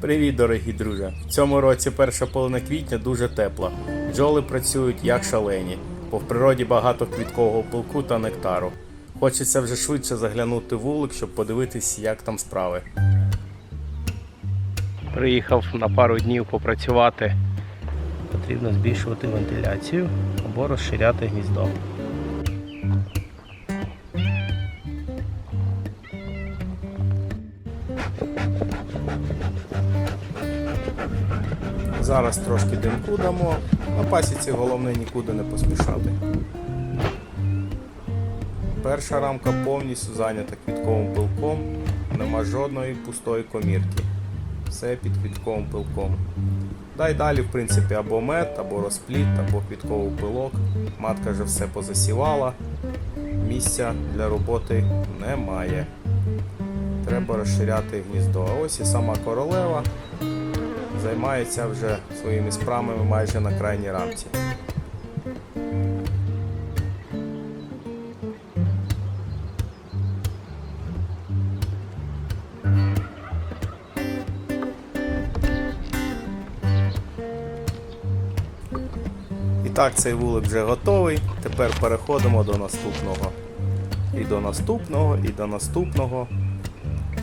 Привіт, дорогі друзі! В цьому році перша половина квітня дуже тепла. Бджоли працюють як шалені, бо в природі багато квіткового пилку та нектару. Хочеться вже швидше заглянути в вулик, щоб подивитись, як там справи. Приїхав на пару днів попрацювати. Потрібно збільшувати вентиляцію або розширяти гніздо. Зараз трошки димку дамо. На пасіці головне нікуди не поспішати. Перша рамка повністю зайнята квітковим пилком, нема жодної пустої комірки. Все під квітковим пилком. Дай далі, в принципі, або мед, або розпліт, або квітковий пилок. Матка вже все позасівала. Місця для роботи немає. Треба розширяти гніздо. А ось і сама королева займається вже своїми справами майже на крайній рамці. І так, цей вулик вже готовий. Тепер переходимо до наступного. І до наступного, і до наступного.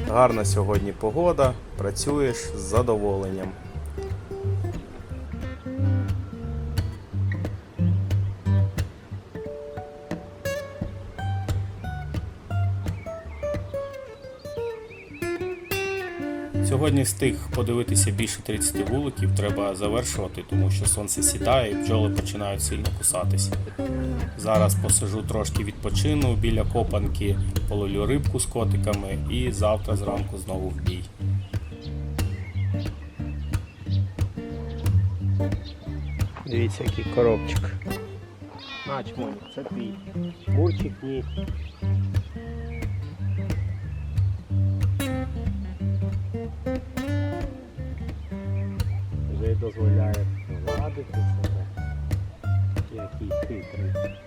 Гарна сьогодні погода, працюєш з задоволенням. Сьогодні встиг подивитися більше 30 вуликів, треба завершувати, тому що сонце сідає і бджоли починають сильно кусатися. Зараз посижу трошки відпочину біля копанки, половлю рибку з котиками і завтра зранку знову в бій. Дивіться, який коробчик. На, чмонік, це твій. Мурчик ні. Який хитрий.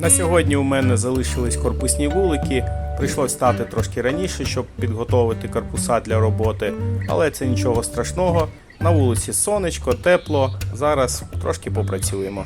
На сьогодні у мене залишились корпусні вулики. Прийшлось стати трошки раніше, щоб підготовити корпуса для роботи, але це нічого страшного. На вулиці сонечко, тепло. Зараз трошки попрацюємо.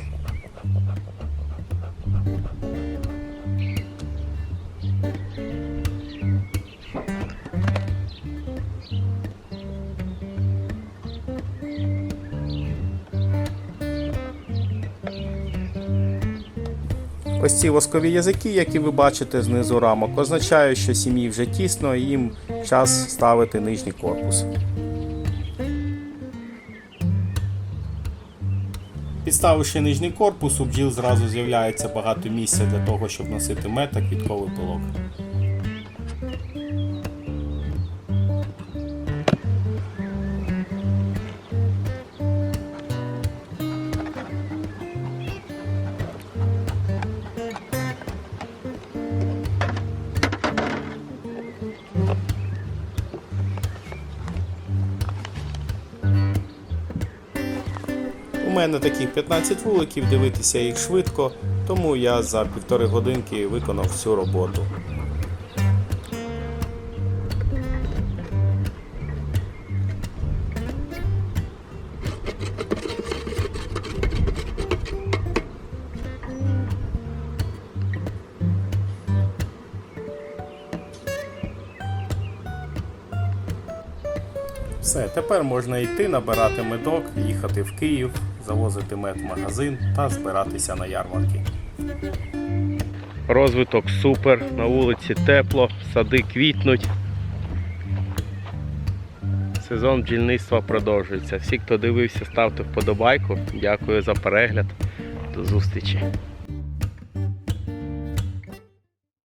Ось ці воскові язики, які ви бачите знизу рамок, означають, що сім'ї вже тісно і їм час ставити нижній корпус. Підставивши нижній корпус, у бджіл зразу з'являється багато місця для того, щоб носити мета, квітковий пилок. Мене таких 15 вуликів, дивитися їх швидко, тому я за півтори годинки виконав всю роботу. Все, тепер можна йти, набирати медок, їхати в Київ, завозити мед в магазин та збиратися на ярмарки. Розвиток супер, на вулиці тепло, сади квітнуть. Сезон бджільництва продовжується. Всі, хто дивився, ставте вподобайку. Дякую за перегляд. До зустрічі.